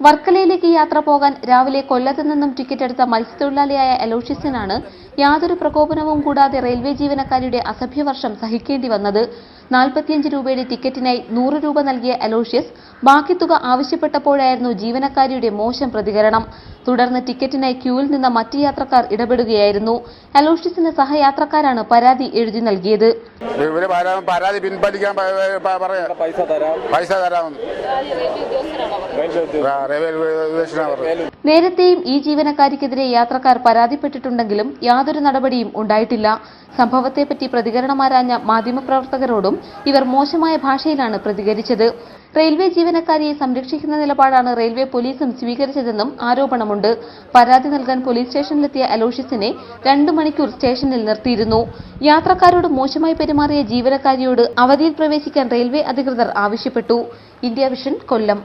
വർക്കലയിലേക്ക് യാത്ര പോകാൻ രാവിലെ കൊല്ലത്ത് നിന്നും ടിക്കറ്റ് എടുത്ത മത്സ്യത്തൊഴിലാളിയായ അലോഷ്യസിനാണ് യാതൊരു പ്രകോപനവും കൂടാതെ റെയിൽവേ ജീവനക്കാരിയുടെ അസഭ്യവർഷം സഹിക്കേണ്ടി വന്നത്. നാൽപ്പത്തിയഞ്ച് രൂപയുടെ ടിക്കറ്റിനായി നൂറ് രൂപ നൽകിയ അലോഷ്യസ് ബാക്കി തുക ആവശ്യപ്പെട്ടപ്പോഴായിരുന്നു ജീവനക്കാരിയുടെ മോശം പ്രതികരണം. തുടർന്ന് ടിക്കറ്റിനായി ക്യൂവിൽ നിന്ന മറ്റ് യാത്രക്കാർ ഇടപെടുകയായിരുന്നു. അലോഷ്യസിന് സഹയാത്രക്കാരാണ് പരാതി എഴുതി നൽകിയത്. പരാതി പിൻവലിക്കാൻ പ- പ- പറയാ. പൈസ തരാം. പൈസ തരാമെന്ന്. നേരത്തെയും ഈ ജീവനക്കാരിക്കെതിരെ യാത്രക്കാർ പരാതിപ്പെട്ടിട്ടുണ്ടെങ്കിലും യാതൊരു നടപടിയും ഉണ്ടായിട്ടില്ല. സംഭവത്തെപ്പറ്റി പ്രതികരണമാരാഞ്ഞ മാധ്യമപ്രവർത്തകരോടും ഇവർ മോശമായ ഭാഷയിലാണ് പ്രതികരിച്ചത്. റെയിൽവേ ജീവനക്കാരിയെ സംരക്ഷിക്കുന്ന നിലപാടാണ് റെയിൽവേ പോലീസും സ്വീകരിച്ചതെന്നും ആരോപണമുണ്ട്. പരാതി നൽകാൻ പോലീസ് സ്റ്റേഷനിലെത്തിയ അലോഷ്യസിനെ രണ്ടു മണിക്കൂർ സ്റ്റേഷനിൽ നിർത്തിയിരുന്നു. യാത്രക്കാരോട് മോശമായി പെരുമാറിയ ജീവനക്കാരിയോട് അവധിയിൽ പ്രവേശിക്കാൻ റെയിൽവേ അധികൃതർ ആവശ്യപ്പെട്ടു. India vision Kollam.